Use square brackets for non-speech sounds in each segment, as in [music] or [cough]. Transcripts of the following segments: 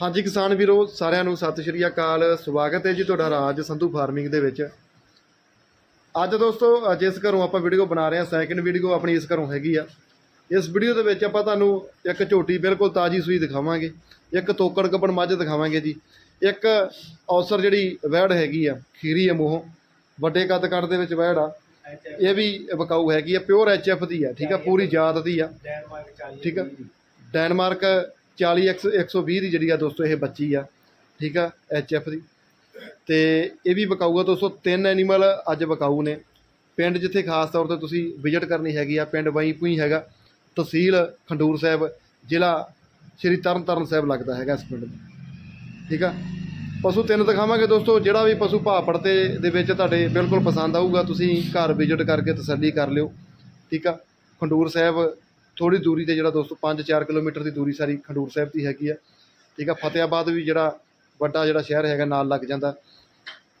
ਹਾਂਜੀ ਕਿਸਾਨ ਵੀਰੋ ਸਾਰਿਆਂ ਨੂੰ ਸਤਿ ਸ਼੍ਰੀ ਅਕਾਲ। ਸਵਾਗਤ ਹੈ ਜੀ ਤੁਹਾਡਾ ਰਾਜ ਸੰਧੂ ਫਾਰਮਿੰਗ ਦੇ ਵਿੱਚ। ਅੱਜ ਦੋਸਤੋ ਜਿਸ ਘਰੋਂ ਆਪਾਂ ਵੀਡੀਓ ਬਣਾ ਰਹੇ ਹਾਂ ਸੈਕਿੰਡ ਵੀਡੀਓ ਆਪਣੀ ਇਸ ਘਰੋਂ ਹੈਗੀ ਆ। ਇਸ ਵੀਡੀਓ ਦੇ ਵਿੱਚ ਆਪਾਂ ਤੁਹਾਨੂੰ ਇੱਕ ਝੋਟੀ ਬਿਲਕੁਲ ਤਾਜੀ ਸੂਈ ਦਿਖਾਵਾਂਗੇ ਇੱਕ ਤੋਕੜ ਕੱਪਣ ਮੱਝ ਦਿਖਾਵਾਂਗੇ ਜੀ। ਇੱਕ ਔਸਰ ਜਿਹੜੀ ਵੈੜ ਹੈਗੀ ਆ ਖੀਰੀ ਆ ਮੂੰਹੋਂ ਵੱਡੇ ਕੱਦ ਕੱਦ ਦੇ ਵਿੱਚ ਵੈੜ ਆ। ਇਹ ਵੀ ਵਿਕਾਊ ਹੈਗੀ ਆ ਪਿਓਰ ਐਫ ਦੀ ਆ ਠੀਕ ਆ ਪੂਰੀ ਜਾਤ ਦੀ ਆ। ਡੈਨਮਾਰਕ 40 ਠੀਕ ਆ ਡੈਨਮਾਰਕ 40 100 120 ਦੀ ਜਿਹੜੀ ਆ ਦੋਸਤੋ ਇਹ ਬੱਚੀ ਆ, ਠੀਕ ਆ ਐਫ ਦੀ। ਤੇ ਇਹ ਵੀ ਵਿਕਾਊ ਦੋਸਤੋ, ਤਿੰਨ ਐਨੀਮਲ ਅੱਜ ਵਿਕਾਊ ਨੇ। ਪਿੰਡ ਜਿੱਥੇ ਖਾਸ ਤੌਰ ਤੇ ਤੁਸੀਂ ਵਿਜ਼ਿਟ ਕਰਨੀ ਹੈਗੀ ਆ, ਪਿੰਡ ਵਈ ਭੂਈ ਹੈਗਾ, ਤਹਿਸੀਲ ਖੰਡੂਰ ਸਾਹਿਬ, ਜ਼ਿਲ੍ਹਾ ਸ਼੍ਰੀ ਤਰਨਤਾਰਨ ਸਾਹਿਬ ਲੱਗਦਾ ਹੈਗਾ ਇਸ ਪਿੰਡ ਦਾ। ਠੀਕ ਆ? ਪਸ਼ੂ ਤਿੰਨ ਦਿਖਾਵਾਂਗੇ ਦੋਸਤੋ, ਜਿਹੜਾ ਵੀ ਪਸ਼ੂ ਭਾਅ ਪੜਤੇ ਦੇ ਵਿੱਚ ਤੁਹਾਡੇ ਬਿਲਕੁਲ ਪਸੰਦ ਆਊਗਾ, ਤੁਸੀਂ ਘਰ ਵਿਜ਼ਿਟ ਕਰਕੇ ਤਸੱਲੀ ਕਰ ਲਿਓ। ਠੀਕ ਆ? ਖੰਡੂਰ ਸਾਹਿਬ ਥੋੜੀ ਦੂਰੀ ਤੇ ਜਿਹੜਾ ਦੋਸਤੋ 5-4 ਕਿਲੋਮੀਟਰ ਦੀ ਦੂਰੀ ਸਾਰੀ ਖੰਡੂਰ ਸਾਹਿਬ ਦੀ ਹੈਗੀ ਆ। ਠੀਕ ਆ ਫਤਿਆਬਾਦ ਵੀ ਜਿਹੜਾ ਵੱਡਾ ਜਿਹੜਾ ਸ਼ਹਿਰ ਹੈਗਾ ਨਾਲ ਲੱਗ ਜਾਂਦਾ।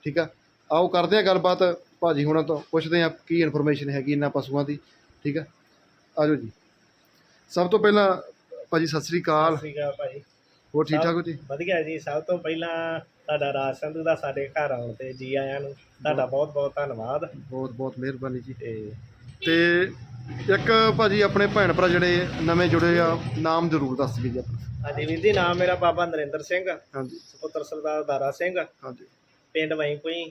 ਠੀਕ ਆ ਆਓ ਕਰਦੇ ਆ ਗੱਲਬਾਤ। ਭਾਜੀ ਹੁਣਾਂ ਤੋਂ ਪੁੱਛਦੇ ਆ ਕੀ ਇਨਫੋਰਮੇਸ਼ਨ ਹੈਗੀ ਇਹਨਾਂ ਪਸ਼ੂਆਂ ਦੀ। ਠੀਕ ਆ ਆਜੋ ਜੀ। ਸਭ ਤੋਂ ਪਹਿਲਾਂ ਭਾਜੀ ਸਤਿ ਸ੍ਰੀ ਅਕਾਲ। ਸਤਿ ਸ਼੍ਰੀ ਅਕਾਲ ਭਾਜੀ। ਹੋਰ ਠੀਕ ਠਾਕ ਹੋ ਜੀ? ਵਧੀਆ ਜੀ। ਸਭ ਤੋਂ ਪਹਿਲਾਂ ਤੁਹਾਡਾ ਰਾਜ ਸੰਧੂ ਦਾ ਸਾਡੇ ਘਰ ਆਉਣ ਤੇ ਜੀ ਆਇਆਂ ਨੂੰ। ਤੁਹਾਡਾ ਬਹੁਤ ਬਹੁਤ ਧੰਨਵਾਦ। ਬਹੁਤ ਬਹੁਤ ਮਿਹਰਬਾਨੀ ਜੀ। ਤੇ ਤੇ ਇੱਕ ਭਾਜੀ ਆਪਣੇ ਭੈਣ ਭਰਾ ਜਿਹੜੇ ਨਵੇਂ ਜੁੜੇ ਆ ਨਾਮ ਜ਼ਰੂਰ ਦੱਸ ਦਿਓ ਜੀ ਆਪਣਾ। ਹਾਂਜੀ ਵੀਰ ਜੀ ਨਾਮ ਮੇਰਾ ਬਾਬਾ ਨਰਿੰਦਰ ਸਿੰਘ ਹਾਂਜੀ। ਸੁਪੁੱਤਰ ਸਰਦਾਰ ਦਾਰਾ ਸਿੰਘ ਹਾਂਜੀ। ਪਿੰਡ ਵਈਪੁਈ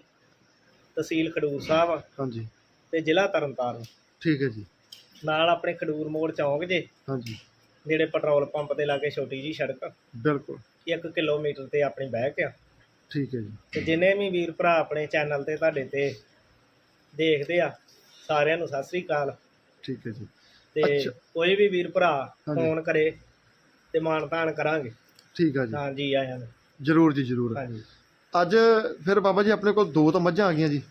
ਤਹਿਸੀਲ ਖਡੂਰ ਸਾਹਿਬ ਹਾਂਜੀ। ਤੇ ਜ਼ਿਲ੍ਹਾ ਤਰਨਤਾਰਨ। ਠੀਕ ਹੈ ਜੀ। ਨਾਲ ਆਪਣੇ ਖਡੂਰ ਮੋੜ ਚੌਂਕ ਜੇ। ਹਾਂਜੀ। ਨੇੜੇ ਪੈਟਰੋਲ ਪੰਪ ਦੇ ਲਾਗੇ ਛੋਟੀ ਜੀ ਸੜਕ। ਬਿਲਕੁਲ। 1 ਕਿਲੋਮੀਟਰ ਤੇ ਆਪਣੀ ਬੈਕ ਆ। ਠੀਕ ਹੈ ਜੀ। ਤੇ ਜਿੰਨੇ ਵੀ ਵੀਰ ਭਰਾ ਆਪਣੇ ਚੈਨਲ ਤੇ ਤੁਹਾਡੇ ਤੇ ਦੇਖਦੇ ਆ ਸਾਰਿਆਂ ਨੂੰ ਸਤਿ ਸ੍ਰੀ ਅਕਾਲ। ਠੀਕ ਹੈ ਜੀ। ਤੇ ਅੱਛਾ। ਕੋਈ ਵੀ ਵੀਰ ਭਰਾ ਹਾਂਜੀ। ਫੋਨ ਕਰੇ ਤੇ ਮਾਣ ਤਾਣ ਕਰਾਂਗੇ। ਠੀਕ ਹੈ ਜੀ ਹਾਂਜੀ ਆਇਆਂ ਨੂੰ ਜ਼ਰੂਰ ਜੀ ਜ਼ਰੂਰ। ਹਾਂਜੀ ਅੱਜ ਫਿਰ ਬਾਬਾ ਜੀ ਆਪਣੇ ਕੋਲ ਦੋ ਤਾਂ ਮੱਝਾਂ ਆ ਗਈਆਂ ਜੀ।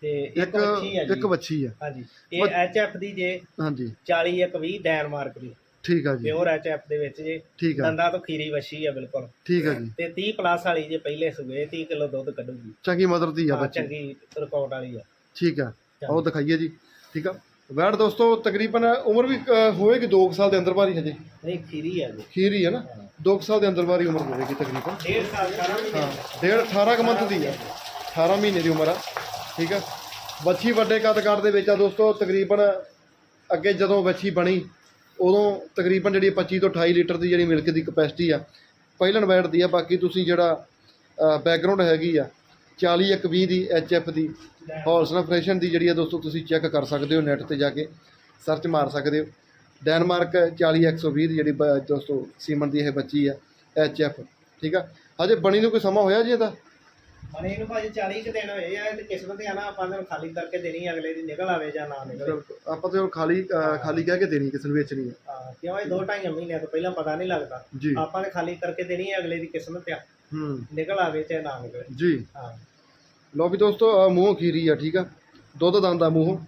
ਤੇ ਇੱਕ ਇੱਕ ਬੱਚੀ ਹੈ ਜੀ। ਇੱਕ ਵੱਛੀ ਆ। ਹਾਂਜੀ ਇਹ ਬੱਚ- ਐਚਐਫ ਦੀ ਜੇ ਹਾਂਜੀ। 40 ਇੱਕ 20 ਡੈਨਮਾਰਕ ਦੀ। ਠੀਕ ਆ ਜੀ। ਪਿਓਰ ਐਚਐਫ ਦੇ ਵਿੱਚ ਜੇ। ਠੀਕ ਆ। ਦੰਦਾਂ ਤੋਂ ਖੀਰੀ ਵਸ਼ੀ ਆ ਬਿਲਕੁਲ। ਠੀਕ ਆ ਜੀ। ਤੇ 30 ਪਲੱਸ ਵਾਲੀ ਜੇ ਪਹਿਲੇ ਸੂਏ 30 ਕਿਲੋ ਦੁੱਧ ਕੱਢੂਗੀ। ਚੰਗੀ ਮਦਰ ਦੀ ਆ ਹਾਂ, ਬੱਚੀ। ਚੰਗੀ ਰਿਕਾਰਡ ਵਾਲੀ ਆ। ਠੀਕ ਆ। ਉਹ ਦਿਖਾਈਏ ਜੀ। ਠੀਕ ਆ। ਵੈੜ ਦੋਸਤੋ ਤਕਰੀਬਨ ਉਮਰ ਵੀ ਅ, ਹੋਏਗੀ 2 ਸਾਲ ਦੇ ਅੰਦਰ ਬਾਰੀ ਹਜੇ। ਨਹੀਂ ਖੀਰੀ ਆ ਜੀ। ਖੀਰ ਹੀ ਹੈ ਨਾ 2 ਸਾਲ ਦੇ ਅੰਦਰ ਬਾਰੀ ਉਮਰ ਹੋਵੇਗੀ ਤਕਰੀਬਨ। ਡੇਢ ਸਾਲ ਮਹੀਨੇ। ਹਾਂ ਡੇਢ 18 ਕੁ ਮੰਥ ਦੀ ਆ। 18 ਮਹੀਨੇ ਦੀ ਉਮਰ ਆ ਠੀਕ ਆ? ਵੱਛੀ ਵੱਡੇ ਕੱਦ ਕੱਦ ਦੇ ਵਿੱਚ ਆ ਦੋਸਤੋ ਤਕਰੀਬਨ ਅੱਗੇ ਜਦੋਂ ਵੱਛੀ ਬਣੀ ਉਦੋਂ ਤਕਰੀਬਨ ਜਿਹੜੀ 25 ਤੋਂ 28 ਲੀਟਰ ਦੀ ਜਿਹੜੀ ਮਿਲਕ ਦੀ ਕਪੈਸਿਟੀ ਆ ਪਹਿਲਣ ਵੈਟ ਦੀ ਆ। ਬਾਕੀ ਤੁਸੀਂ ਜਿਹੜਾ ਬੈਕਗ੍ਰਾਉਂਡ ਹੈਗੀ ਆ 40 ਇੱਕ 20 ਦੀ ਐਫ ਦੀ ਹੌਲਸਨ ਫਰੈਸ਼ਨ ਦੀ ਜਿਹੜੀ ਆ ਦੋਸਤੋ ਤੁਸੀਂ ਚੈੱਕ ਕਰ ਸਕਦੇ ਹੋ ਨੈਟ ਤੇ ਜਾ ਕੇ। ਸਰਚ ਮਾਰ ਸਕਦੇ ਹੋ। ਡੈਨਮਾਰਕ 40 120 ਦੀ ਜਿਹੜੀ ਦੋਸਤੋ ਸੀਮਨ ਦੀ ਇਹ ਬੱਚੀ ਆ ਐਫ ਠੀਕ ਆ? ਹਜੇ ਬਣੀ ਨੂੰ ਕੋਈ ਸਮਾਂ ਹੋਇਆ ਜੀ ਇਹਦਾ? ਮਨੇ ਇਹਨੂੰ ਭਾਜੀ 40 ਕੁ ਦਿਨ ਹੋਏ ਆ ਤੇ ਕਿਸਮਤ ਆ ਨਾ ਆਪਾਂ ਨੂੰ ਖਾਲੀ ਕਰਕੇ ਦੇਣੀ ਅਗਲੇ ਦੀ ਨਿਕਲ ਆਵੇ ਜਾਂ ਨਾ ਨਿਕਲੇ। ਆਪਾਂ ਤੇ ਹੁਣ ਖਾਲੀ ਖਾਲੀ ਕਹਿ ਕੇ ਦੇਣੀ ਕਿਸੇ ਨੂੰ ਵੇਚਣੀ ਹੈ ਹਾਂ, ਕਿਉਂ ਇਹ ਦੋ ਢਾਈ ਮਹੀਨਿਆਂ ਤੋਂ ਪਹਿਲਾਂ ਪਤਾ ਨਹੀਂ ਲੱਗਦਾ। ਆਪਾਂ ਨੇ ਖਾਲੀ ਕਰਕੇ ਦੇਣੀ ਹੈ ਅਗਲੇ ਦੀ ਕਿਸਮਤ ਆ। ਹੂੰ। ਨਿਕਲ ਆਵੇ ਚਾਹੇ ਨਾ ਨਿਕਲੇ। ਜੀ। ਹਾਂ। ਲਓ ਵੀ ਦੋਸਤੋ ਆਹ ਮੂੰਹ ਖੀਰੀ ਆ ਠੀਕ ਆ? ਦੁੱਧ ਦੰਦ ਮੂੰਹ।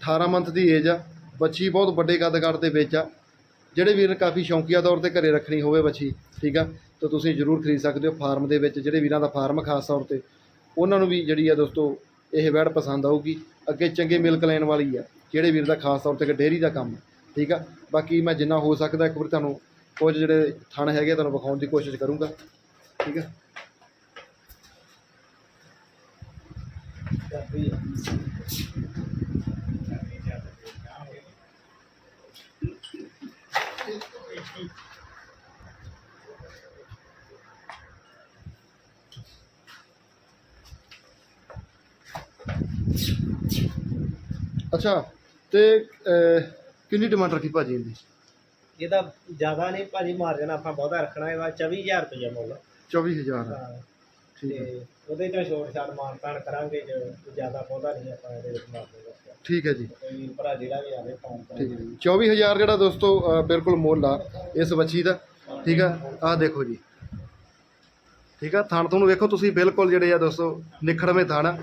18 ਮੰਥ ਦੀ ਏਜ ਆ। ਬੱਚੀ ਬਹੁਤ ਵੱਡੇ ਕੱਦ ਕੱਦ ਦੇ ਵਿੱਚ ਆ। ਜਿਹੜੇ ਵੀਰ ਕਾਫੀ ਸ਼ੌਂਕੀਆ ਤੌਰ ਤੇ ਘਰੇ ਰੱਖਣੀ ਹੋਵੇ ਬੱਚੀ ਠੀਕ ਆ? ਤਾਂ ਤੁਸੀਂ ਜ਼ਰੂਰ ਖਰੀਦ ਸਕਦੇ ਹੋ ਫਾਰਮ ਦੇ ਵਿੱਚ ਜਿਹੜੇ ਵੀਰਾਂ ਦਾ ਫਾਰਮ ਖਾਸ ਤੌਰ ਤੇ। ਉਹਨਾਂ ਨੂੰ ਵੀ ਜਿਹੜੀ ਆ ਦੋਸਤੋ ਇਹ ਵੈੜ ਪਸੰਦ ਆਊਗੀ। ਅੱਗੇ ਚੰਗੇ ਮਿਲਕ ਲੈਣ ਵਾਲੀ ਆ ਜਿਹੜੇ ਵੀਰ ਦਾ ਖਾਸ ਤੌਰ ਤੇ ਡੇਅਰੀ ਦਾ ਕੰਮ ਆ, ਠੀਕ ਆ? ਬਾਕੀ ਮੈਂ ਜਿੰਨਾ ਹੋ ਸਕਦਾ ਇੱਕ ਵਾਰ ਤੁਹਾਨੂੰ ਕੁਝ ਜਿਹੜੇ ਥਣ ਹੈਗੇ ਤੁਹਾਨੂੰ ਵਿਖਾਉਣ ਦੀ ਕੋਸ਼ਿਸ਼ ਕਰੂੰਗਾ। ਠੀਕ ਆ। ਅੱਛਾ ਤੇ ਅਹ, ਕਿੰਨੀ ਡਿਮਾਂਡ ਰੱਖੀ ਭਾਜੀ ਇਹਦੀ? ਇਹਦਾ ਜ਼ਿਆਦਾ ਨਹੀਂ ਭਾਜੀ ਮਾਰਜਨ ਆਪਾਂ ਬਹੁਤਾ ਰੱਖਣਾ ਇਹਦਾ 24000 ਰੁਪਏ ਮੁੱਲ। 24000 ਹਾਂ। ਠੀਕ ਹੈ। ਤੇ ਉਹਦੇ ਚੋਂ ਛੋਟ ਛਾਟ ਮਾਨ ਤਾਨ ਕਰਾਂਗੇ ਜੇ ਜ਼ਿਆਦਾ ਬਹੁਤਾ ਨਹੀਂ ਆਪਾਂ ਇਹਦੇ ਵਿੱਚ ਮਾਰਦੇ ਠੀਕ ਹੈ ਜੀ। ਕੋਈ ਵੀਰ ਭਰਾ ਜਿਹੜਾ ਵੀ ਆਵੇ ਫੋਨ ਠੀਕ ਹੈ ਜੀ। 24000 ਜਿਹੜਾ ਦੋਸਤੋ ਬਿਲਕੁਲ ਮੁੱਲ ਆ ਇਸ ਬੱਚੀ ਦਾ। ਠੀਕ ਆ? ਆਹ ਦੇਖੋ ਜੀ। ਠੀਕ ਆ? ਥਣ ਤੁਹਾਨੂੰ ਵੇਖੋ ਤੁਸੀਂ ਬਿਲਕੁਲ ਜਿਹੜੇ ਆ ਦੋਸਤੋ ਨਿਖੜਵੇਂ ਥਣ ਆ।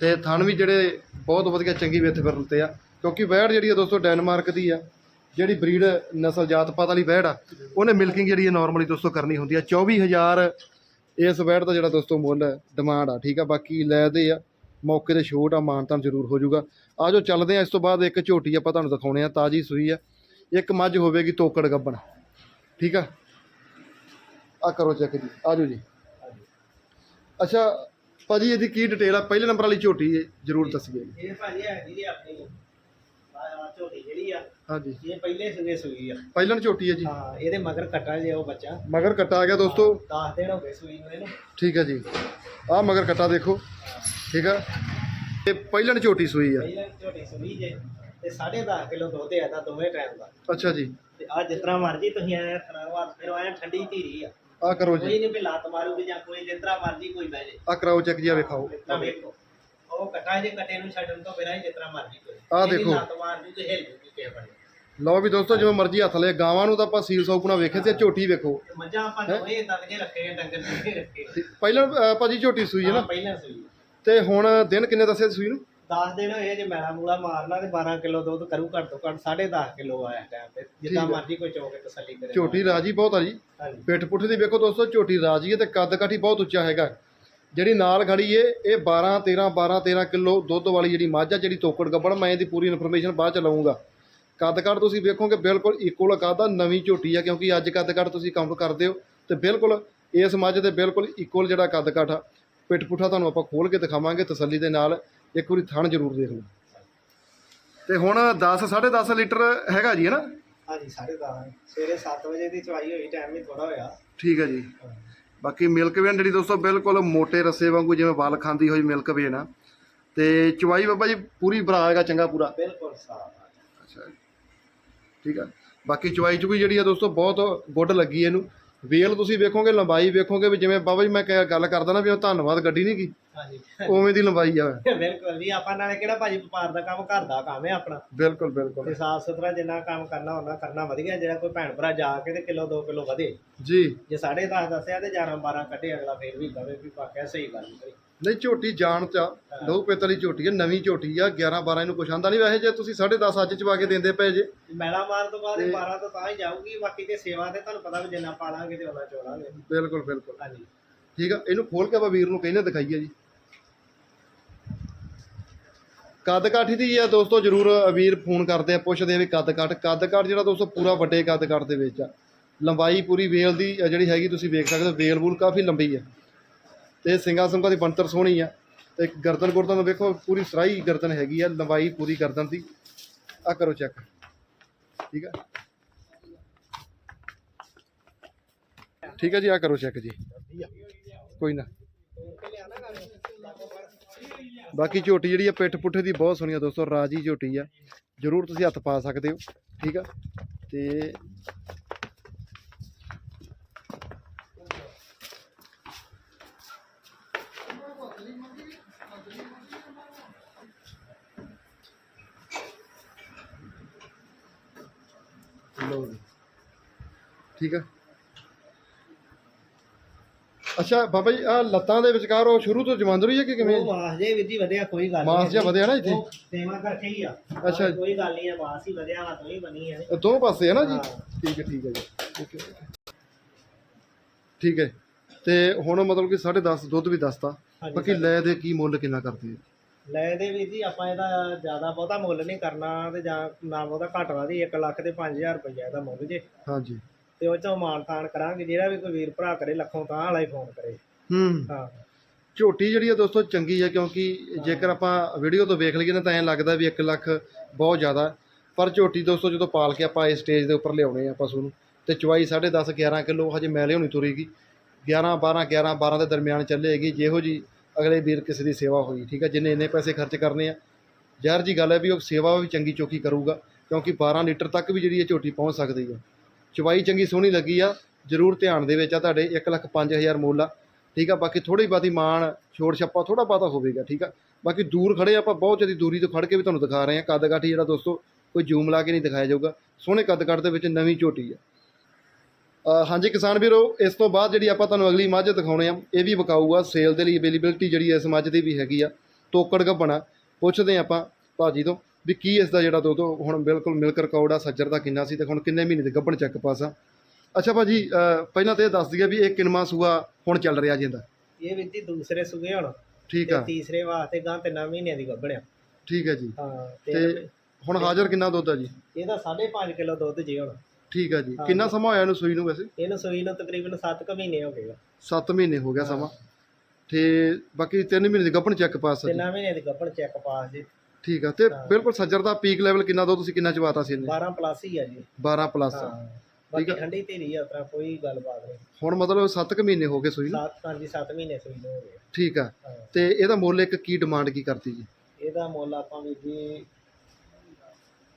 ਤੇ ਥਣ ਵੀ ਜਿਹੜੇ ਬਹੁਤ ਵਧੀਆ ਚੰਗੀ ਵਿੱਥ ਫਿਰ ਤੇ ਆ। ਕਿਉਂਕਿ ਵੈੜ ਜਿਹੜੀ ਆ ਦੋਸਤੋ ਡੈਨਮਾਰਕ ਦੀ ਆ। ਜਿਹੜੀ ਬਰੀਡ ਨਸਲ ਜਾਤ ਪਾਤ ਵਾਲੀ ਵੈੜ ਆ, ਉਹਨੇ ਮਿਲਕਿੰਗ ਜਿਹੜੀ ਆ ਨਾਰਮਲੀ ਦੋਸਤੋ ਕਰਨੀ ਹੁੰਦੀ ਆ। 24000 ਇਸ ਵੈੜ ਦਾ ਜਿਹੜਾ ਦੋਸਤੋ ਮੁੱਲ ਡਿਮਾਂਡ ਆ, ਠੀਕ ਆ? ਬਾਕੀ ਲੈ ਦੇ ਆ, ਮੌਕੇ ਤੇ ਛੋਟ ਆ ਮਾਨਤਾਨ ਜ਼ਰੂਰ ਹੋ ਜਾਊਗਾ। ਆ ਜੋ ਚੱਲਦੇ ਆ, ਇਸ ਤੋਂ ਬਾਅਦ ਇੱਕ ਝੋਟੀ ਆਪਾਂ ਤੁਹਾਨੂੰ ਦਿਖਾਉਣੇ ਆ, ਤਾਜੀ ਸੂਈ ਆ। ਇੱਕ ਮੱਝ ਹੋਵੇਗੀ ਤੋਕੜ ਗੱਬਣ, ਠੀਕ ਆ? ਆ ਕਰੋ ਚੈੱਕ ਜੀ, ਆ ਜਾਓ ਜੀ। ਹਾਂਜੀ। ਅੱਛਾ, ਭਾਜੀ ਇਹਦੀ ਕੀ ਡਿਟੇਲ ਆ? ਪਹਿਲੇ ਨੰਬਰ ਵਾਲੀ ਝੋਟੀ ਜਰੂਰ ਦੱਸੀਏ। ਜੀ ਇਹ ਭਾਜੀ ਹੈਗੀ ਜੀ ਆਪਣੀ। ਆ ਝੋਟੀ ਜਿਹੜੀ ਆ ਹਾਂਜੀ। ਇਹ ਪਹਿਲੇ ਸੂਏ ਸੂਈ ਆ। ਪਹਿਲਣ ਝੋਟੀ ਹੈ ਜੀ। ਹਾਂ ਇਹਦੇ ਮਗਰ ਕੱਟਾ ਜੇ ਉਹ ਬੱਚਾ। ਮਗਰ ਕੱਟਾ ਆ ਗਿਆ ਦੋਸਤੋ। 10 ਦਿਨ ਹੋ ਗਏ ਸੂਈ ਨੂੰ ਇਹਨੂੰ। ਠੀਕ ਹੈ ਜੀ। ਆ ਮਗਰ ਕੱਟਾ ਦੇਖੋ। ਠੀਕ ਆ। ਇਹ ਪਹਿਲਣ ਝੋਟੀ ਸੂਈ ਆ। ਪਹਿਲਾਂ ਝੋਟੀ ਸੂਈ ਜੇ ਤੇ 10.5 ਕਿਲੋ ਦੁੱਧ ਆ ਦਾ ਦੋਵੇਂ ਟਾਈਮ ਦਾ। ਅੱਛਾ ਜੀ। ਤੇ ਆ ਤਰ੍ਹਾਂ ਮਰਜ਼ੀ ਤੁਸੀਂ ਆਇਆ ਖਰਾਵਾ ਫਿਰ ਆਇਆ ਠੰਡੀ ਧੀਰੀ ਆ। ਆ ਕਰੋ ਕੋਈ ਜੀ ਨਹੀਂ ਵੀ ਲੱਤ ਮਾਰੂਗੀ ਜਾਂ ਕੋਈ ਜਿਸ ਤਰ੍ਹਾਂ ਮਰਜ਼ੀ ਕੋਈ ਬਹਿ ਜੇ। ਆ ਕਰਾਓ ਚੈੱਕ ਜੀ ਆ ਵੇਖਾਓ। ਤਾਂ ਵੇਖੋ। ਉਹ ਕੱਟਾ ਜੇ ਕੱਟੇ ਨੂੰ ਛੱਡਣ ਤੋਂ ਬਿਨਾਂ ਹੀ ਤਰ੍ਹਾਂ ਮਰਜ਼ੀ ਕੋਈ। ਆਹ ਦੇਖੋ। ਲੱਤ ਮਾਰ ਜੂ ਤੇ ਹਿੱਲ ਜੂਗੀ ਕਿਸੇ ਬਣੇ। ਲਓ ਵੀ ਦੋਸਤੋ ਜਿਵੇਂ ਮਰਜ਼ੀ ਹੱਥ ਲੈ ਗਾਵਾਂ ਨੂੰ ਤਾਂ ਆਪਾਂ ਸੀਲ ਸੌਪਣਾ ਵੇਖੇ ਤੇ ਝੋਟੀ ਵੇਖੋ। ਤੇ ਮੱਝਾਂ ਆਪਾਂ ਦੋਵੇਂ ਇਦਾਂ ਦੇ ਰੱਖੇ ਆ ਡੰਗਰ ਜਿੱਥੇ ਰੱਖੇ ਆ। ਤੇ ਪਹਿਲਾਂ ਅ, ਭਾਜੀ ਝੋਟੀ ਸੂਈ ਹੈ ਹਾਂ, ਨਾ ਪਹਿਲਾਂ ਸੂਈ ਤੇ ਹੁਣ ਦਿਨ ਕਿੰਨੇ ਦੱਸੇ ਸੂਈ ਨੂੰ? 10 ਦਿਨ ਹੋਏ ਜੇ ਮੈਲਾ ਮੂਲਾ ਮਾਰਨਾ ਤੇ 12 ਕਿਲੋ ਦੁੱਧ ਕਰੂ ਘੱਟ ਤੋਂ ਘੱਟ 10.5 ਕਿਲੋ ਆਇਆ ਟਾਈਮ ਤੇ। ਜਿੱਦਾਂ ਠੀਕ ਆ। ਮਰਜ਼ੀ ਕੋਈ ਚੋਕੇ ਤਸੱਲੀ ਕਰੇ। ਝੋਟੀ ਰਾਜੀ ਬਹੁਤ ਆ ਜੀ। ਹਾਂਜੀ। ਪਿੱਠ ਪੁੱਠ ਦੀ ਵੇਖੋ ਦੋਸਤੋ ਝੋਟੀ ਰਾਜੀ ਹੈ ਤੇ ਕੱਦ ਕਾਠੀ ਬਹੁਤ ਉੱਚਾ ਹੈਗਾ। ਜਿਹੜੀ ਨਾਲ ਖੜੀ ਏ ਇਹ 12 13 12 13 ਕਿਲੋ ਦੁੱਧ ਵਾਲੀ ਜਿਹੜੀ ਮੱਝ ਆ ਜਿਹੜੀ ਤੋਕੜ ਗੱਬੜ ਮੈਂ ਇਹਦੀ ਪੂਰੀ ਇਨਫੋਰਮੇਸ਼ਨ ਬਾਅਦ ਚ ਲਵਾਂਗਾ ਕੱਦ ਕਾਠ ਤੁਸੀਂ ਵੇਖੋਗੇ ਬਿਲਕੁਲ ਇਕੁਅਲ ਕੱਦ ਆ ਨਵੀਂ ਝੋਟੀ ਆ ਕਿਉਂਕਿ ਅੱਜ ਕੱਦ ਕਾਠ ਤੁਸੀਂ ਕਾਊਂਟ ਕਰਦੇ ਹੋ ਤੇ ਬਿਲਕੁਲ ਇਸ ਮੱਝ ਦੇ ਬਿਲਕੁਲ ਇਕੁਅਲ ਜਿਹੜਾ ਕੱਦ ਕਾਠ ਆ ਪਿੱਠ ਪੁੱਠਾ ਤੁਹਾਨੂੰ ਆਪਾਂ ਖੋਲ ਕੇ ਦਿਖਾਵਾਂਗੇ ਤਸੱਲੀ ਦੇ ਨਾਲ ਇੱਕ ਵਾਰੀ ਥਣ ਜ਼ਰੂਰ ਦੇਖ ਲਓ। ਤੇ ਹੁਣ 10 10.5 ਲੀਟਰ ਹੈਗਾ ਜੀ ਹੈ ਨਾ? ਹਾਂਜੀ 10:30 ਸਵੇਰੇ 7 ਵਜੇ ਦੀ ਚਵਾਈ ਹੋਈ ਟਾਈਮ ਵੀ ਥੋੜਾ ਹੋਇਆ। ਠੀਕ ਹੈ ਜੀ। ਬਾਕੀ ਮਿਲਕ ਵੇਨ ਜਿਹੜੀ ਦੋਸਤੋ ਬਿਲਕੁਲ ਮੋٹے ਰੱਸੇ ਵਾਂਗੂ ਜਿਵੇਂ ਵਾਲ ਖਾਂਦੀ ਹੋਈ ਮਿਲਕ ਵੇਨ ਆ ਤੇ ਚਵਾਈ ਬਾਬਾ ਜੀ ਪੂਰੀ ਭਰਾ ਹੈਗਾ ਚੰਗਾ ਪੂਰਾ? ਬਿਲਕੁਲ ਸਾਫ਼ ਅੱਛਾ ਠੀਕ ਆ। ਬਾਕੀ ਚਵਾਈ ਚੁਗੀ ਜਿਹੜੀ ਆ ਦੋਸਤੋ ਬਹੁਤ ਗੁੱਡ ਲੱਗੀ ਇਹਨੂੰ। ਵੇਲ ਤੁਸੀਂ ਵੇਖੋਗੇ ਲੰਬਾਈ ਵੇਖੋਗੇ ਵੀ ਜਿਵੇਂ ਬਾਬਾ ਜੀ ਮੈਂ ਕਹਿ- ਗੱਲ ਕਰਦਾ ਨਾ ਵੀ ਉਹ ਧੰਨਵਾਦ ਗੱਡੀ ਨਹੀਂ ਕੀ ਹਾਂਜੀ। ਉਵੇਂ ਦੀ ਲੰਬਾਈ ਆ। [laughs] ਬਿਲਕੁਲ ਵੀ ਆਪਾਂ ਨਾਲੇ ਕਿਹੜਾ ਭਾਜੀ ਵਪਾਰ ਦਾ ਕੰਮ ਘਰ ਦਾ ਕੰਮ ਹੈ ਆਪਣਾ। ਬਿਲਕੁਲ ਬਿਲਕੁਲ। ਤੇ ਸਾਫ਼ ਸੁਥਰਾ ਜਿੰਨਾ ਕੰਮ ਕਰਨਾ ਉਹਨਾਂ ਕਰਨਾ ਵਧੀਆ ਜਿਹੜਾ ਕੋਈ ਭੈਣ ਭਰਾ ਜਾ ਕੇ ਤੇ ਕਿਲੋ 2 ਕਿਲੋ ਵਧੇ। ਜੀ। ਜੇ 10.5 ਦੱਸਿਆ ਤੇ 11 12 ਕੱਢੇ ਅਗਲਾ ਫੇਰ ਵੀ ਕਵੇ ਵੀ ਵਾਕਿਆ ਸਹੀ ਗੱਲ ਨਹੀਂ ਨਹੀਂ ਝੋਟੀ ਜਾਣ ਚ। ਦੋ ਪੇਤਲੀ ਝੋਟੀ ਹੈ ਨਵੀਂ ਝੋਟੀ ਆ 11 12 ਇਹਨੂੰ ਕੁਛ ਆਂਦਾ ਨਹੀਂ ਵੈਸੇ ਜੇ ਤੁਸੀਂ 10.5 ਅੱਜ ਚਵਾ ਕੇ ਦਿੰਦੇ ਪਏ ਜੇ। ਮੈਲਾ ਮਾਰ ਤੋਂ ਬਾਅਦ ਇਹ ਤੇ- 12 ਤੋਂ ਤਾਂ ਹੀ ਜਾਊਗੀ ਬਾਕੀ ਤੇ ਸੇਵਾ ਤੇ ਤੁਹਾਨੂੰ ਪਤਾ ਵੀ ਜਿੰਨਾ ਪਾਲਾਂਗੇ ਤੇ ਉਹਨਾਂ ਚੋਲਾਂਗੇ। ਬਿਲਕੁਲ ਬਿਲਕੁਲ। ਹਾਂਜੀ। ਠੀਕ ਆ ਇਹਨੂੰ ਖੋਲ ਕੇ ਆਪਾਂ ਵੀਰ ਨੂੰ ਕਹਿੰਦੇ ਦਿਖਾਈਏ ਜੀ। ਕੱਦ ਕਾਠੀ ਦੀ ਆ ਦੋਸਤੋ ਜਰੂਰ ਵੀਰ ਫੋਨ ਕਰਦੇ ਆ ਪੁੱਛਦੇ ਆ ਵੀ ਕੱਦ ਕਾਠ ਕੱਦ ਕਾਠ ਜਿਹੜਾ ਦੋਸਤੋ ਪੂਰਾ ਵੱਡੇ ਕੱਦ ਕਾਠ ਦੇ ਵਿੱਚ ਆ। ਲੰਬਾਈ ਪੂਰੀ ਵੇਲ ਦੀ ਜਿਹੜੀ ਹੈਗੀ ਤੁਸੀਂ ਵੇਖ ਸਕਦੇ ਹੋ ਵੇਲ ਵੂਲ ਕਾਫੀ ਲੰਬੀ ਆ। ਤੇ ਸਿੰਘਾਂ ਸਿੰਗਾ ਦੀ ਬਣਤਰ ਸੋਹਣੀ ਆ। ਤੇ ਗਰਦਨ ਗੁਰਦਨ ਵੇਖੋ, ਪੂਰੀ ਸਰਾਈ ਗਰਦਨ ਹੈਗੀ ਆ, ਲੰਬਾਈ ਪੂਰੀ ਗਰਦਨ ਦੀ। ਆ ਕਰੋ ਚੈੱਕ ਠੀਕ ਆ? ਠੀਕ ਆ ਜੀ ਆ ਕਰੋ ਚੈੱਕ ਜੀ। ਕੋਈ ਨਾ। ਬਾਕੀ ਝੋਟੀ ਜਿਹੜੀ ਆ, ਪਿੱਠ ਪੁੱਠੇ ਦੀ ਬਹੁਤ ਸੋਹਣੀ ਆ ਦੋਸਤੋ, ਰਾਜੀ ਝੋਟੀ ਆ। ਜਰੂਰ ਤੁਸੀਂ ਹੱਥ ਪਾ ਸਕਦੇ ਹੋ। ਠੀਕ ਆ? ਤੇ ਠੀਕ ਆ। ਅੱਛਾ ਬਾਬਾ ਜੀ ਆ ਲੱਤਾਂ ਦੇ ਵਿਚਕਾਰ ਉਹ ਸ਼ੁਰੂ ਤੋਂ ਜਮਾਂਦਰ ਹੀ ਹੈ ਕਿ ਕਿਵੇਂ? ਉਹ ਮਾਸ ਜੇ ਵਧਿਆ ਕੋਈ ਗੱਲ ਮਾਸ ਜਿਹਾ ਵਧਿਆ ਨਾ ਇੱਥੇ? ਉਹ ਸੇਵਾ ਕਰਕੇ ਹੀ ਆ। ਅੱਛਾ। ਕੋਈ ਗੱਲ ਨਹੀਂ ਹੈ ਮਾਸ ਹੀ ਵਧਿਆ ਵਾ ਤੋਂ ਹੀ ਬਣੀ ਹੈ ਇਹ ਦੋ ਪਾਸੇ ਹੈ ਨਾ ਜੀ। ਠੀਕ ਹੈ ਠੀਕ ਹੈ ਜੀ। ਠੀਕ ਹੈ ਠੀਕ ਹੈ ਤੇ ਹੁਣ ਮਤਲਬ ਕਿ 10.5 ਦੁੱਧ ਵੀ ਦੱਸਤਾ। ਬਾਕੀ। ਲੈ ਦੇ ਕੀ ਮੁੱਲ ਕਿੰਨਾ ਕਰਦੇ ਆ? ਲੈ ਦੇ ਵੀਰ ਜੀ ਆਪਾਂ ਇਹਦਾ ਜ਼ਿਆਦਾ ਬਹੁਤਾ ਮੁੱਲ ਨਹੀਂ ਕਰਨਾ ਤੇ ਜਾਂ ਨਾ ਬਹੁਤਾ ਘੱਟ ਵਾਦੀ 1 ਲੱਖ ਤੇ 5000 ਰੁਪਏ ਦਾ ਮੁੱਲ ਜੇ। ਹਾਂਜੀ। ਤੇ ਉਹ ਚੋਂ ਮਾਨ ਤਾਨ ਕਰਾਂਗੇ ਜਿਹੜਾ ਵੀ ਕੋਈ ਵੀਰ ਭਰਾ ਕਰੇ ਲੱਖੋਂ ਤਾਂ ਵਾਲਾ ਹੀ ਫੋਨ ਕਰੇ। ਹੂੰ। ਹਾਂ। ਝੋਟੀ ਜਿਹੜੀ ਆ ਦੋਸਤੋ ਚੰਗੀ ਆ ਕਿਉਂਕਿ ਜੇਕਰ ਆਪਾਂ ਵੀਡੀਓ ਤੋਂ ਵੇਖ ਲਈਏ ਨਾ ਤਾਂ ਐਂ ਲੱਗਦਾ ਵੀ 1 ਲੱਖ ਬਹੁਤ ਜ਼ਿਆਦਾ। ਪਰ ਝੋਟੀ ਦੋਸਤੋ ਜਦੋਂ ਪਾਲ ਕੇ ਆਪਾਂ ਇਸ ਸਟੇਜ ਦੇ ਉੱਪਰ ਲਿਆਉਣੇ ਆ ਪਸ਼ੂ ਨੂੰ ਤੇ ਚਵਾਈ 10.5 11 ਕਿਲੋ ਹਜੇ ਮੈਲੇ ਹੋਣੀ ਤੁਰੇਗੀ। 11 12 11 12 ਦੇ ਦਰਮਿਆਨ ਚੱਲੇਗੀ ਜਿਹੋ ਜੀ ਅਗਲੇ ਵੀਰ ਕਿਸੇ ਦੀ ਸੇਵਾ ਹੋਈ ਠੀਕ ਆ? ਜਿੰਨੇ ਇੰਨੇ ਪੈਸੇ ਖਰਚ ਕਰਨੇ ਆ। ਜ਼ਹਿਰ ਜੀ ਗੱਲ ਹੈ ਵੀ ਉਹ ਸੇਵਾ ਵੀ ਚੰਗੀ ਚੋਖੀ ਕਰੂਗਾ ਕਿਉਂਕਿ 12 ਲੀਟਰ ਤੱਕ ਵੀ ਜਿਹੜੀ ਇਹ ਝੋਟੀ ਪਹੁੰਚ ਸਕਦੀ ਆ। ਚਵਾਈ ਚੰਗੀ ਸੋਹਣੀ ਲੱਗੀ ਆ, ਜ਼ਰੂਰ ਧਿਆਨ ਦੇ ਵਿੱਚ ਆ ਤੁਹਾਡੇ 1 ਲੱਖ 5000 ਮੁੱਲ ਆ, ਠੀਕ ਆ? ਬਾਕੀ ਥੋੜੀ ਬਾਤੀ ਮਾਣ, ਛੋੜ ਛੱਪਾ ਥੋੜਾ ਬਾਤਾ ਹੋਵੇਗਾ, ਠੀਕ ਆ? ਬਾਕੀ ਦੂਰ ਖੜੇ ਆਪਾਂ ਬਹੁਤ ਜ਼ਿਆਦਾ ਦੂਰੀ ਤੋਂ ਖੜ ਕੇ ਵੀ ਤੁਹਾਨੂੰ ਦਿਖਾ ਰਹੇ ਆ। ਕੱਦ ਕਾਠੀ ਜਿਹੜਾ ਦੋਸਤੋ, ਕੋਈ ਜ਼ੂਮ ਲਾ ਕੇ ਨਹੀਂ ਦਿਖਾਇਆ ਜਾਊਗਾ। ਸੋਹਣੇ ਕੱਦ ਕਾਠ ਦੇ ਵਿੱਚ ਨਵੀਂ ਝੋਟੀ ਆ। ਹਾਂਜੀ ਕਿਸਾਨ ਵੀਰੋ, ਇਸ ਤੋਂ ਬਾਅਦ ਜਿਹੜੀ ਆਪਾਂ ਤੁਹਾਨੂੰ ਅਗਲੀ ਮੱਝ ਦਿਖਾਉਣੇ ਆ, ਇਹ ਵੀ ਵਿਕਾਊਗਾ, ਸੇਲ ਦੇ ਲਈ ਅਵੇਲੇਬਿਲਟੀ ਜਿਹੜੀ ਇਸ ਮੱਝ ਦੀ ਵੀ ਹੈਗੀ ਆ, ਤੋਕੜ ਗੱਬਣਾ ਪੁੱਛਦੇ ਆ ਆਪਾਂ ਭਾਜੀ ਤੋਂ। ਵੀ ਕੀ ਇਸ ਦਾ ਜਿਹੜਾ ਦੁੱਧ ਹੁਣ ਬਿਲਕੁਲ ਮਿਲਕ ਰਿਕਾਰਡ ਆ ਸੱਜਰ ਦਾ ਕਿੰਨਾ ਸੀ ਤੇ ਹੁਣ ਕਿੰਨੇ ਮਹੀਨੇ ਦੇ ਗੱਬਣ ਚੱਕ ਪਾਸਾ ਅੱਛਾ ਭਾਜੀ ਪਹਿਲਾਂ ਤੇ ਇਹ ਦੱਸ ਦਈਏ ਵੀ ਇਹ ਕਿੰਨਵਾਂ ਸੂਆ ਹੁਣ ਚੱਲ ਰਿਹਾ ਜਿੰਦਾ ਇਹ ਵੀਰ ਜੀ ਦੂਸਰੇ ਸੁਗੇ ਹੁਣ। ਠੀਕ ਤੇ ਆ। ਤੀਸਰੇ ਵਾਸਤੇ ਗਾਂ ਤਿੰਨਾਂ ਮਹੀਨਿਆਂ ਦੀ ਗੱਭਣਿਆ ਠੀਕ ਹੈ ਜੀ। ਹਾਂ ਤੇ ਤੇ ਹੁਣ ਹਾਜ਼ਰ ਕਿੰਨਾ ਦੁੱਧ ਆ ਜੀ? ਇਹਦਾ 5.5 ਕਿਲੋ ਦੁੱਧ ਜੀ ਹੁਣ। ਠੀਕ ਆ ਜੀ। ਕਿੰਨਾ ਸਮਾਂ ਹੋਇਆ ਇਹਨੂੰ ਸੂਈ ਨੂੰ ਵੈਸੇ? ਇਹਨੂੰ ਸੂਈ ਨੂੰ ਤਕਰੀਬਨ 7 ਕੁ ਮਹੀਨੇ ਹੋ ਗਏ ਆ। 7 ਮਹੀਨੇ ਹੋ ਗਿਆ। ਸਮਾਂ। ਤੇ ਬਾਕੀ 3 ਮਹੀਨੇ ਦੀ ਗੱਭਣ ਚੈੱਕ ਪਾਸ ਆ ਜੀ। ਤਿੰਨਾਂ ਮਹੀਨੇ ਦੀ ਗੱਭਣ ਚੈੱਕ ਪਾਸ ਜੀ। ਠੀਕ ਆ ਤੇ। ਬਿਲਕੁਲ ਸੱਜਰ ਦਾ ਪੀਕ ਲੈਵਲ ਕਿੰਨਾ ਦੋ ਤੁਸੀਂ ਕਿੰਨਾ ਚਵਾਤਾ ਸੀ ਇਹਨੇ? 12 ਪਲੱਸ ਹੀ ਆ ਜੀ। 12 ਪਲੱਸ ਠੀਕ ਬਾਕੀ ਆ। ਠੰਡੀ ਧੀਰੀ ਆ ਉਤਰਾ ਕੋਈ ਗੱਲਬਾਤ ਨਹੀਂ। ਹੁਣ ਮਤਲਬ 7 ਮਹੀਨੇ ਹੋ ਗਏ ਸੂਈ ਨੂੰ? 7 ਹਾਂਜੀ 7 ਮਹੀਨੇ ਸੂਈ ਨੂੰ ਹੋ ਗਏ। ਠੀਕ ਆ ਹਾਂ। ਤੇ ਇਹਦਾ ਮੁੱਲ ਇੱਕ ਕੀ ਡਿਮਾਂਡ ਕੀ ਕਰਤੀ ਜੀ? ਇਹਦਾ ਮੁੱਲ ਆਪਾਂ ਵੀ ਜੀ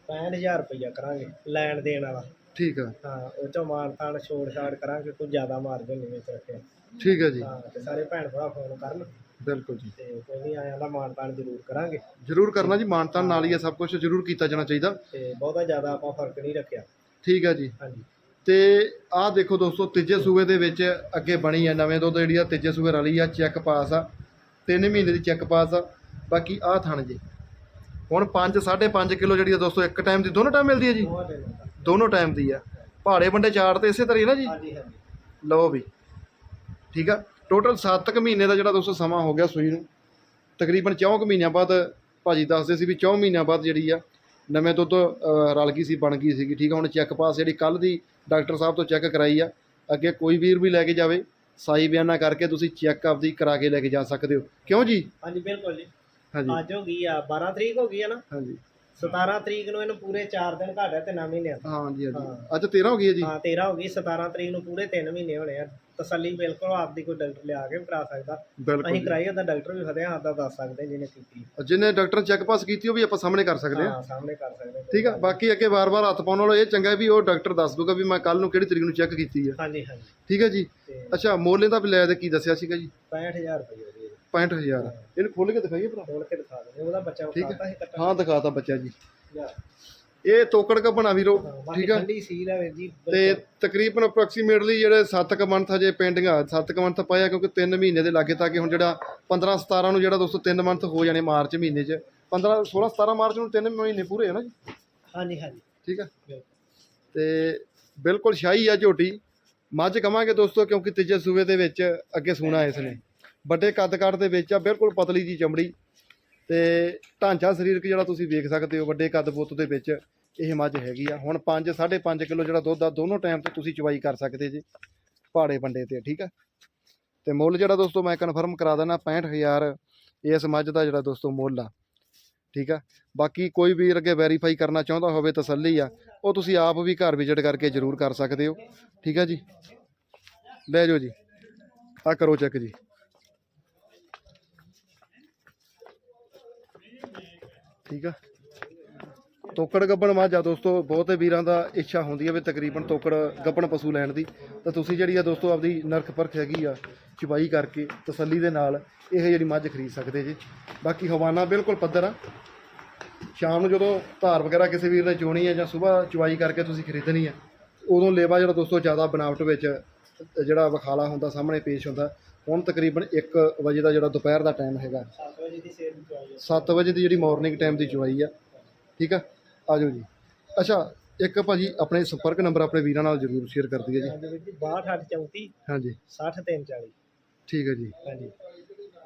65000 ਰੁਪਈਆ ਕਰਾਂਗੇ ਲੈਣ ਦੇਣ ਵਾਲਾ। ਠੀਕ ਆ। ਹਾਂ ਉਹ ਚੋਂ ਮਾਨ ਤਾਨ ਛੋੜ ਛਾੜ ਕਰਾਂਗੇ ਕੋਈ ਜ਼ਿਆਦਾ ਮਾਰਜਨ ਨਹੀਂ ਵਿੱਚ ਰੱਖਿਆ। ਠੀਕ ਆ ਜੀ। ਹਾਂ ਤੇ ਸਾਰੇ ਭੈਣ ਭਰਾ ਫੋਨ ਕਰਨ। ਬਿਲਕੁਲ ਜੀ। ਤੇ ਕੋਈ ਨਹੀਂ ਆਇਆ ਦਾ ਮਾਨ ਤਾਨ ਜ਼ਰੂਰ ਕਰਾਂਗੇ। ਜ਼ਰੂਰ ਕਰਨਾ ਜੀ ਮਾਨਤਾਨ ਨਾਲ ਹੀ ਆ ਸਭ ਕੁਝ ਜ਼ਰੂਰ ਕੀਤਾ ਜਾਣਾ ਚਾਹੀਦਾ। ਤੇ ਬਹੁਤਾ ਜ਼ਿਆਦਾ ਆਪਾਂ ਫ਼ਰਕ ਨਹੀਂ ਰੱਖਿਆ। ਠੀਕ ਆ ਜੀ। ਹਾਂਜੀ। ਤੇ ਆਹ ਦੇਖੋ ਦੋਸਤੋ ਤੀਜੇ ਸੂਬੇ ਦੇ ਵਿੱਚ ਅੱਗੇ ਬਣੀ ਆ ਨਵੇਂ ਦੁੱਧ ਜਿਹੜੀ ਆ ਤੀਜੇ ਸੂਬੇ ਵਾਲੀ ਆ ਚੈੱਕ ਪਾਸ ਆ। 3 ਮਹੀਨੇ ਦੀ ਚੈੱਕ ਪਾਸ ਆ। ਬਾਕੀ ਆਹ ਥਣ ਜੀ। ਹੁਣ 5 5.5 ਕਿਲੋ ਜਿਹੜੀ ਆ ਦੋਸਤੋ ਇੱਕ ਟਾਈਮ ਦੀ ਦੋਨੋਂ ਟਾਈਮ ਮਿਲਦੀ ਹੈ ਜੀ? ਦਿਨਾਂ ਟਾਈਮ ਦੀ ਆ। ਪਹਾੜੇ ਬੰਡੇ ਚਾਰ ਤੇ ਇਸੇ ਤਰ੍ਹਾਂ ਹੀ ਨਾ ਜੀ? ਹਾਂਜੀ ਹਾਂਜੀ। ਲਓ ਵੀ। ਠੀਕ ਆ? ਟੋਟਲ 7 ਕੁ ਮਹੀਨੇ ਦਾ ਜਿਹੜਾ ਦੋਸਤੋ ਸਮਾਂ ਹੋ ਗਿਆ ਸੂਈ ਨੂੰ। ਤਕਰੀਬਨ 4 ਕੁ ਮਹੀਨਿਆਂ ਬਾਅਦ ਭਾਜੀ ਦੱਸਦੇ ਸੀ ਵੀ 4 ਮਹੀਨਿਆਂ ਬਾਅਦ ਜਿਹੜੀ ਆ ਨਵੇਂ ਦੁੱਧ ਅ, ਰਲ ਗਈ ਸੀ ਬਣ ਗਈ ਸੀਗੀ। ਠੀਕ ਆ ਹੁਣ ਚੈੱਕ ਪਾਸ ਜਿਹੜੀ ਕੱਲ ਦੀ ਡਾਕਟਰ ਸਾਹਿਬ ਤੋਂ ਚੈੱਕ ਕਰਾਈ ਆ। ਅੱਗੇ ਕੋਈ ਵੀਰ ਵੀ ਲੈ ਕੇ ਜਾਵੇ ਸਾਈ ਬਿਆਨਾ ਕਰਕੇ ਤੁਸੀਂ ਚੈੱਕ ਆਪਦੀ ਕਰਾ ਕੇ ਲੈ ਕੇ ਜਾ ਸਕਦੇ ਹੋ। ਕਿਉਂ ਜੀ? ਹਾਂਜੀ ਬਿਲਕੁਲ ਜੀ। ਹਾਂਜੀ। ਅੱਜ ਹੋ ਗਈ ਆ 12 ਤਰੀਕ ਹੋ ਗਈ ਆ ਨਾ। ਹਾਂਜੀ। 17 ਤਰੀਕ ਨੂੰ ਇਹਨੂੰ ਪੂਰੇ 4 ਦਿਨ ਘਾਟਾ ਤੇ 9 ਮਹੀਨੇ ਹਾਂਜੀ ਹਾਂਜੀ ਹਾਂ। ਅੱਜ 13 ਹੋ ਗਈ ਹੈ ਜੀ? ਹਾਂ 13 ਹੋ ਗਈ 17 ਤਰੀਕ ਨੂੰ ਪੂਰੇ 3 ਮਹੀਨੇ ਹੋਣੇ ਆ। ਤਸੱਲੀ ਬਿਲਕੁਲ ਆਪਦੀ ਕੋਈ ਡਾਕਟਰ ਲਿਆ ਕੇ ਵੀ ਕਰਾ ਸਕਦਾ। ਬਿਲਕੁਲ ਅਸੀਂ ਜੀ। ਕਰਾਈ ਉਹਦਾ ਡਾਕਟਰ ਵੀ ਫਤਿਹ ਹੱਥ ਦਾ ਦੱਸ ਸਕਦੇ ਜਿਹਨੇ ਕੀਤੀ। ਜਿਹਨੇ ਡਾਕਟਰ ਚੈੱਕ ਪਾਸ ਕੀਤੀ ਉਹ ਵੀ ਆਪਾਂ ਸਾਹਮਣੇ ਕਰ ਸਕਦੇ ਹਾਂ। ਹਾਂ ਸਾਹਮਣੇ ਕਰ ਸਕਦੇ ਠੀਕ ਆ ਬਾਕੀ ਅੱਗੇ ਵਾਰ-ਵਾਰ ਹੱਥ ਪਾਉਣ ਨਾਲੋਂ ਇਹ ਚੰਗਾ ਵੀ ਉਹ ਡਾਕਟਰ ਦੱਸ ਦੂਗਾ ਵੀ ਮੈਂ ਕੱਲ ਨੂੰ ਕਿਹੜੀ ਤਰੀਕ ਨੂੰ ਚੈੱਕ ਕੀਤੀ ਆ। ਹਾਂਜੀ ਹਾਂਜੀ। ਠੀਕ ਹੈ ਜੀ? ਤੇ ਅੱਛਾ ਮੋਲੇ ਦਾ ਵੀ ਲੈ ਦੇ ਕੀ ਦੱਸਿਆ ਸੀਗਾ ਜੀ? 65000 ਰੁਪਏ 65000 ਇਹਨੂੰ ਖੋਲ ਕੇ ਦਿਖਾਈਏ ਭਰਾ। ਖੋਲ ਕੇ ਦਿਖਾ ਦਿੰਦੇ ਉਹਦਾ ਬੱਚਾ। ਉਠਾਤਾ ਕੱਟਾ ਹਾਂ ਦਿਖਾਤਾ ਬੱਚਾ ਜੀ। ਇਹ ਤੋਕੜ ਕੱਪਣਾ ਵੀਰੋ ਹਾਂ, ਬਾਕੀ ਠੀਕ ਆ? ਠੰਡੀ ਸੀਲ ਹੈ ਵੀਰ ਜੀ ਤੇ ਤਕਰੀਬਨ ਅਪਰੋਕਸੀਮੇਟਲੀ ਜਿਹੜੇ 7 ਕ ਮੰਥ ਹਜੇ ਪੈਂਡਿੰਗ ਆ 7 ਕ ਮੰਥ ਪਾਇਆ ਕਿਉਂਕਿ 3 ਮਹੀਨੇ ਦੇ ਲਾਗੇ ਤੱਕ ਹੁਣ ਜਿਹੜਾ 15 17 ਨੂੰ ਜਿਹੜਾ ਦੋਸਤੋ 3 ਮੰਥ ਹੋ ਜਾਣੇ ਮਾਰਚ ਮਹੀਨੇ 'ਚ। 15 16 17 ਮਾਰਚ ਨੂੰ 3 ਮਹੀਨੇ ਪੂਰੇ ਨਾ ਜੀ? ਹਾਂਜੀ ਹਾਂਜੀ। ਠੀਕ ਆ। ਤੇ ਬਿਲਕੁਲ ਸ਼ਾਹੀ ਆ ਝੋਟੀ। ਮੱਝ ਕਵਾਂਗੇ ਦੋਸਤੋ ਕਿਉਂਕਿ ਤੀਜੇ ਸੂਬੇ ਦੇ ਵਿੱਚ ਅੱਗੇ ਸੂਣਾ ਇਸ ਨੇ। ਵੱਡੇ ਕੱਦ ਕੱਦ ਦੇ ਵਿੱਚ ਆ, ਬਿਲਕੁਲ ਪਤਲੀ ਜੀ ਚਮੜੀ। ਤੇ ਢਾਂਚਾ ਸਰੀਰਕ ਜਿਹੜਾ ਤੁਸੀਂ ਵੇਖ ਸਕਦੇ ਹੋ, ਵੱਡੇ ਕੱਦ ਬੁੱਤ ਦੇ ਵਿੱਚ, ਇਹ ਮੱਝ ਹੈਗੀ ਆ। ਹੁਣ 5 5.5 ਕਿਲੋ ਜਿਹੜਾ ਦੁੱਧ ਆ, ਦੋਨੋਂ ਟਾਈਮ ਤੇ ਤੁਸੀਂ ਚਵਾਈ ਕਰ ਸਕਦੇ ਜੀ ਪਹਾੜੇ ਬੰਡੇ ਤੇ, ਠੀਕ ਆ? ਤੇ ਮੁੱਲ ਜਿਹੜਾ ਦੋਸਤੋ, ਮੈਂ ਕਨਫਰਮ ਕਰਾ ਦੇਣਾ 65000 ਇਸ ਮੱਝ ਦਾ ਜਿਹੜਾ ਦੋਸਤੋ ਮੁੱਲ ਆ, ਠੀਕ ਆ? ਬਾਕੀ ਕੋਈ ਵੀ ਅੱਗੇ ਵੈਰੀਫਾਈ ਕਰਨਾ ਚਾਹੁੰਦਾ ਹੋਵੇ, ਤਸੱਲੀ ਆ, ਉਹ ਤੁਸੀਂ ਆਪ ਵੀ ਘਰ ਵਿਜ਼ਿਟ ਕਰਕੇ ਜ਼ਰੂਰ ਕਰ ਸਕਦੇ ਹੋ, ਠੀਕ ਆ ਜੀ? ਲੈ ਜਾਓ ਜੀ। ਆ ਕਰੋ ਚੈੱਕ ਜੀ। ਠੀਕ ਆ। ਤੋਕੜ ਗੱਬਣ ਮਾਝਾ ਦੋਸਤੋ, ਬਹੁਤੇ ਵੀਰਾਂ ਦਾ ਇੱਛਾ ਹੁੰਦੀ ਹੈ ਵੀ ਤਕਰੀਬਨ ਤੋਕੜ ਗੱਬਣ ਪਸ਼ੂ ਲੈਣ ਦੀ। ਤਾਂ ਤੁਸੀਂ ਜਿਹੜੀ ਆ ਦੋਸਤੋ ਆਪਦੀ ਨਰਖ ਪਰਖ ਹੈਗੀ ਆ, ਚੁਬਾਈ ਕਰਕੇ ਤਸੱਲੀ ਦੇ ਨਾਲ ਇਹ ਜਿਹੜੀ ਮੱਝ ਖਰੀਦ ਸਕਦੇ ਜੀ। ਬਾਕੀ ਹਵਾਨਾ ਬਿਲਕੁਲ ਪੱਧਰ ਆ। ਸ਼ਾਮ ਨੂੰ ਜਦੋਂ ਧਾਰ ਵਗੈਰਾ ਕਿਸੇ ਵੀਰ ਨੇ ਚੋਣੀ ਹੈ ਜਾਂ ਸਵੇਰ ਚੁਵਾਈ ਕਰਕੇ ਤੁਸੀਂ ਖਰੀਦਣੀ ਹੈ ਉਦੋਂ ਲੇਵਾ ਜਿਹੜਾ ਦੋਸਤੋ ਜ਼ਿਆਦਾ ਬਨਾਵਟ ਵਿੱਚ ਜਿਹੜਾ ਵਿਖਾਲਾ ਹੁੰਦਾ, ਸਾਹਮਣੇ ਪੇਸ਼ ਹੁੰਦਾ ਹੁਣ ਤਕਰੀਬਨ 1 ਵਜੇ ਦਾ ਜਿਹੜਾ ਦੁਪਹਿਰ ਦਾ ਟਾਈਮ ਹੈਗਾ। 7 ਵਜੇ ਦੀ ਸੇਲ ਵਿੱਚ ਆਈ 7 ਵਜੇ ਦੀ ਜਿਹੜੀ ਮਾਰਨਿੰਗ ਟਾਈਮ ਦੀ ਚੁਆਈ ਆ। ਠੀਕ ਆ? ਆਜੋ ਜੀ। ਅੱਛਾ ਇੱਕ ਭਾਜੀ ਆਪਣੇ ਸੰਪਰਕ ਨੰਬਰ ਆਪਣੇ ਵੀਰਾਂ ਨਾਲ ਜ਼ਰੂਰ ਸ਼ੇਅਰ ਕਰ ਦਈਏ ਜੀ। ਹਾਂਜੀ ਵੀਰ ਜੀ 6234 ਹਾਂਜੀ। 60340 ਠੀਕ ਹੈ ਜੀ। ਹਾਂਜੀ।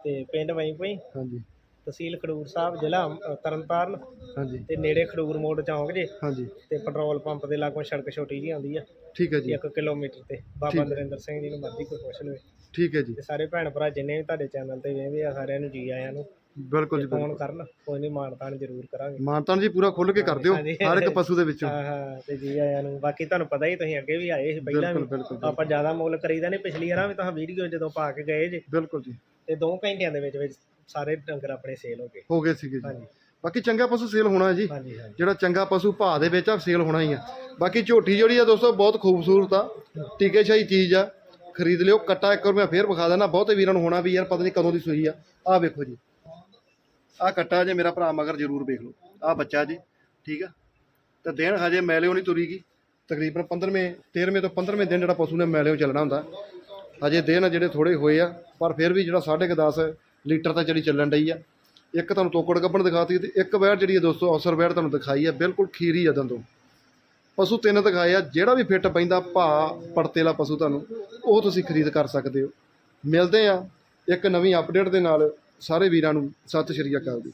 ਤੇ ਪਿੰਡ ਵਹੀਂ ਪਈ। ਹਾਂਜੀ। ਤਹਿਸੀਲ ਖਡੂਰ ਸਾਹਿਬ ਜ਼ਿਲ੍ਹਾ ਤਰਨਤਾਰਨ। ਹਾਂਜੀ। ਤੇ ਨੇੜੇ ਖਡੂਰ ਮੋੜ ਚੌਂਕ ਜੇ। ਹਾਂਜੀ। ਤੇ ਪੈਟਰੋਲ ਪੰਪ ਦੇ ਲਾਗੋਂ ਸੜਕ ਛੋਟੀ ਜੀ ਆਉਂਦੀ ਆ। ਠੀਕ ਹੈ ਜੀ। 1 ਕਿਲੋਮੀਟਰ ਤੇ। ਬਾਬਾ। ਨਰਿੰਦਰ ਸਿੰਘ ਜੀ ਨੂੰ ਮਰਜ਼ੀ ਕੋਈ ਪੁੱਛ ਲਵੇ। ਠੀਕ ਹੈ ਜੀ। ਤੇ ਸਾਰੇ ਭੈਣ ਭਰਾ ਜਿੰਨੇ ਵੀ ਤੁਹਾਡੇ ਚੈਨਲ ਤੇ ਵੇਖਦੇ ਆ ਸਾਰਿਆਂ ਨੂੰ ਜੀ ਆਇਆਂ ਨੂੰ। ਬਿਲਕੁਲ ਜੀ ਫੋਨ ਬਿਲਕੁਲ। ਕਰਨ ਕੋਈ ਨਹੀਂ ਮਾਨਤਾਨ ਜ਼ਰੂਰ ਕਰਾਂਗੇ। ਮਾਨਤਾਨ ਜੀ ਪੂਰਾ ਖੁੱਲ ਕੇ ਕਰ ਦਿਓ ਹਾਂਜੀ। ਹਰ ਇੱਕ ਪਸ਼ੂ ਦੇ ਵਿੱਚੋਂ। ਹਾਂ ਹਾਂ ਤੇ ਜੀ ਆਇਆਂ ਨੂੰ। ਬਾਕੀ ਤੁਹਾਨੂੰ ਪਤਾ ਹੀ ਤੁਸੀਂ ਅੱਗੇ ਵੀ ਆਏ ਸੀ ਪਹਿਲਾਂ ਬਿਲਕੁਲ ਵੀ ਬਿਲਕੁਲ। ਆਪਾਂ ਜ਼ਿਆਦਾ ਮੁੱਲ ਕਰੀਦਾ ਨਹੀਂ ਪਿਛਲੀ ਵਾਰਾਂ ਵੀ ਤੁਸੀਂ ਵੀਡੀਓ ਜਦੋਂ ਪਾ ਕੇ ਗਏ ਜੇ। ਬਿਲਕੁਲ ਜੀ। ਤੇ 2 ਘੰਟਿਆਂ ਦੇ ਵਿੱਚ ਵਿੱਚ ਸਾਰੇ ਡੰਗਰ ਆਪਣੇ ਸੇਲ ਹੋ ਗਏ। ਹੋ ਗਏ ਸੀਗੇ ਜੀ। ਹਾਂਜੀ। ਬਾਕੀ ਚੰਗਾ ਪਸ਼ੂ ਸੇਲ ਹੋਣਾ ਹੈ ਜੀ। ਹਾਂਜੀ ਹਾਂਜੀ। ਜਿਹੜਾ ਚੰਗਾ ਪਸ਼ੂ ਭਾਅ ਦੇ ਵਿੱਚ ਆ ਸੇਲ ਹੋਣਾ ਹੀ ਆ। ਬਾਕੀ ਝੋਟੀ ਜਿਹੜੀ ਆ ਦੋਸਤੋ ਬਹੁਤ ਖੂਬਸੂਰਤ ਆ। ਟੀਕੇ ਸ਼ਾਹੀ ਚੀਜ਼ ਆ। ਖਰੀਦ ਲਿਓ, ਕੱਟਾ ਇੱਕ ਵਾਰ ਮੈਂ ਫੇਰ ਵਿਖਾ ਦੇਣਾ ਬਹੁਤੇ ਵੀਰਾਂ ਨੂੰ ਹੋਣਾ ਵੀ ਯਾਰ, ਪਤਾ ਨਹੀਂ ਕਦੋਂ ਦੀ ਸੂਈ ਆ। ਆਹ ਵੇਖੋ ਜੀ। ਆਹ ਕੱਟਾ ਜੇ ਮੇਰਾ ਭਰਾ ਮਗਰ ਜ਼ਰੂਰ ਵੇਖ ਲਓ। ਆਹ ਬੱਚਾ ਜੀ, ਠੀਕ ਆ? ਤੇ ਦਿਨ ਹਜੇ ਮੈਲਿਓ ਨਹੀਂ ਤੁਰੀਗੀ ਤਕਰੀਬਨ 15ਵੇਂ 13ਵੇਂ ਤੋਂ 15ਵੇਂ ਦਿਨ ਜਿਹੜਾ ਪਸ਼ੂ ਨੇ ਮੈਲਿਓ ਚੱਲਣਾ ਹੁੰਦਾ। ਹਜੇ ਦਿਨ ਜਿਹੜੇ ਥੋੜੇ ਹੋਏ ਆ, ਪਰ ਫਿਰ ਵੀ ਜਿਹੜਾ 10.5 ਲੀਟਰ ਤਾਂ ਜਿਹੜੀ ਚੱਲਣ ਡਈ ਆ। ਇੱਕ ਤੁਹਾਨੂੰ ਤੋਕੜ ਗੱਬਣ ਦਿਖਾਤੀ ਤੇ ਇੱਕ ਵੈੜ ਜਿਹੜੀ ਹੈ ਦੋਸਤੋ, ਅਸਰ ਵੈੜ ਤੁਹਾਨੂੰ ਦਿਖਾਈ ਹੈ ਬਿਲਕੁਲ ਖੀਰੀ ਆ ਦੰਦੋਂ। ਪਸ਼ੂ ਤਿੰਨ ਦਿਖਾਏ ਆ, ਜਿਹੜਾ ਵੀ ਫਿੱਟ ਪੈਂਦਾ ਭਾ ਪੜਤੇਲਾ ਪਸ਼ੂ ਤੁਹਾਨੂੰ, ਉਹ ਤੁਸੀਂ ਖਰੀਦ ਕਰ ਸਕਦੇ ਹੋ। ਮਿਲਦੇ ਆ ਇੱਕ ਨਵੀਂ ਅਪਡੇਟ ਦੇ ਨਾਲ, ਸਾਰੇ ਵੀਰਾਂ ਨੂੰ ਸਤਿ ਸ਼੍ਰੀ ਅਕਾਲ ਜੀ।